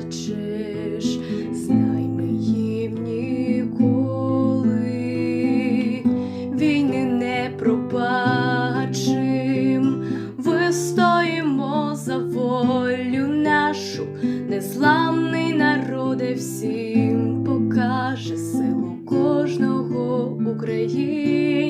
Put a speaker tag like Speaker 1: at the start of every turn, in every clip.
Speaker 1: плачеш, знай ми їм ніколи, війни не пробачим, вистоїмо за волю нашу, незламний народе всім покаже силу кожного України.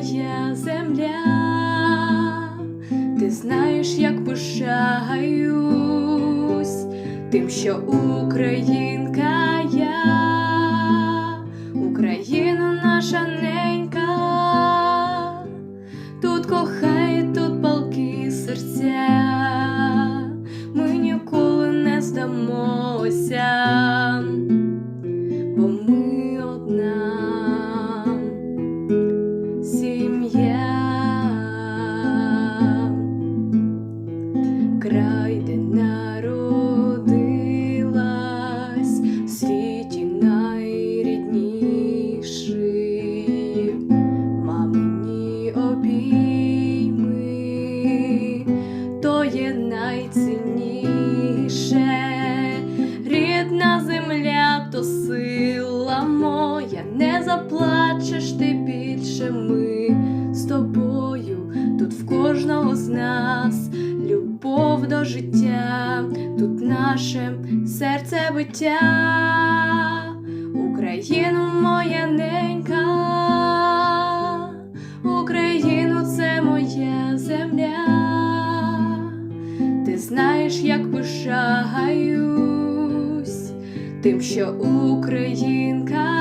Speaker 1: Моя земля. Ти знаєш, як пишаюсь тим, що українка я, Україна наша ненька, тут кохає, тут палки серця, ми ніколи не здамося, бо ми одна то є найцінніше, рідна земля, то сила моя, не заплачеш ти більше ми з тобою, тут в кожного з нас любов до життя, тут наше серце биття, Україну моя ненька, Україну це моя знаєш, як пишаюсь тим, що українка